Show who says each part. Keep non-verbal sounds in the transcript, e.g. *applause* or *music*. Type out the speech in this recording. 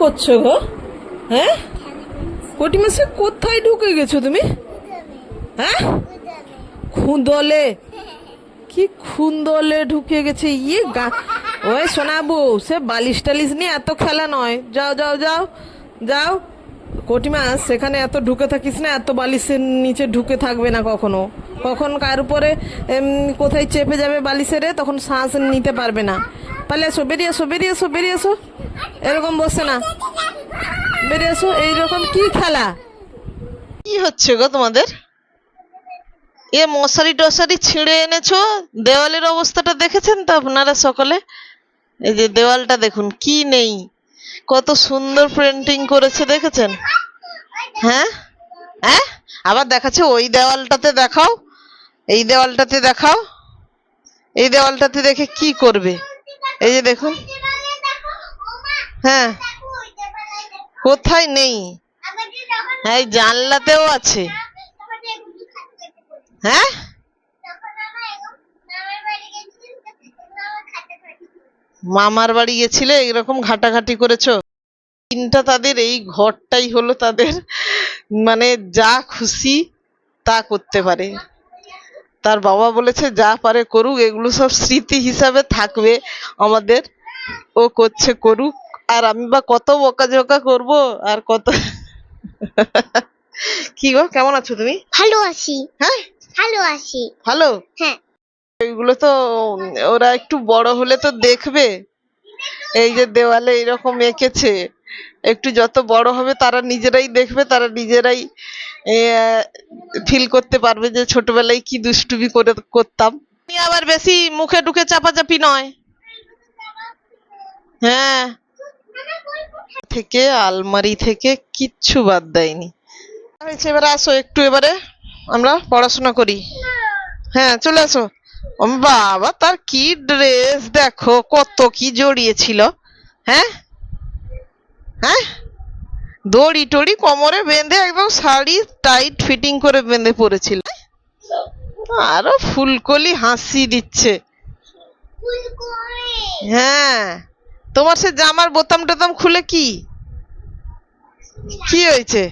Speaker 1: করছ গো? হ্যাঁ? কটিমাসে কোথায় ঢুকে গেছো তুমি? হ্যাঁ? খুঁদলে কি খুন্দলে ঢুকে গেছে? ইয়ে গা ওই শোনাবো সে বালিশ টালিশ নিয়ে এত খেলা নয়। যাও যাও যাও যাও। কটিমা সেখানে এত ঢুকে থাকিস না, এত বালিশের নিচে ঢুকে থাকবে না কখনো। কখন কার উপরে কোথায় চেপে যাবে বালিশেরে, তখন শ্বাস নিতে পারবে না। পালে এসো বেরিয়ে এসো বেরিয়ে এসো বেরিয়ে এসো এরকম বসে না। বেরিয়ে এসো এইরকম কি খেলা? কি হচ্ছে গো তোমাদের? এ মশারি টশারি ছিঁড়ে এনেছো? দেওয়ালের অবস্থাটা দেখেছেন তো আপনারা সকলে? এই যে দেওয়ালটা দেখুন, কি নেই। কত সুন্দর পেন্টিং করেছে, দেখেছেন? হ্যাঁ? হ্যাঁ? আবার দেখাচ্ছে ওই দেওয়ালটাতে দেখাও, এই দেওয়ালটাতে দেখাও, এই দেওয়ালটাতে দেখে কি করবে? এই যে দেখুন। হ্যাঁ। কোথায় নেই? এই জানলাতেও আছে। হ্যাঁ? মামার বাড়ি গেছিলে? এরকম ঘাটাঘাটি করেছ? দিনটা তাদের, এই ঘরটাই হলো তাদের মানে যা খুশি তা করতে পারে। তার বাবা বলেছে যা পারে করুক এগুলো সব স্মৃতি হিসাবে থাকবে আমাদের। ও করছে করুক। আর আমি বা কত বকাঝকা করব? আর কত *laughs* কি গো কেমন আছো তুমি?
Speaker 2: ভালো আছি।
Speaker 1: হ্যাঁ?
Speaker 2: ভালো আছি।
Speaker 1: ভালো?
Speaker 2: হ্যাঁ।
Speaker 1: এগুলো তো ওরা একটু বড় হলে তো দেখবে। এই যে দেওয়ালে এরকম এঁকেছে। একটু যত বড় হবে তারা নিজেরাই দেখবে, তারা নিজেরাই ফিল করতে পারবে যে ছোটবেলায় কি দুষ্টুমি করে করতাম। আবার বেশি মুখে ঢুকে চাপাচাপি নয়। হ্যাঁ। থেকে, আলমারি থেকে কিচ্ছু বাদ দেয়নি। হয়েছে এবারে আসো একটু এবারে। আমরা পড়াশোনা করি। হ্যাঁ চলে আসো। বাবা, তার কি ড্রেস দেখো কত কি জড়িয়েছিল হ্যাঁ? দড়ি টড়ি কোমরে বেঁধে একদম শাড়ি টাইট ফিটিং করে বেঁধে পড়েছিল আরও ফুলকলি হাসি দিচ্ছে। হ্যাঁ তোমার সে জামার বোতাম টোতাম খুলে কি? কি হয়েছে?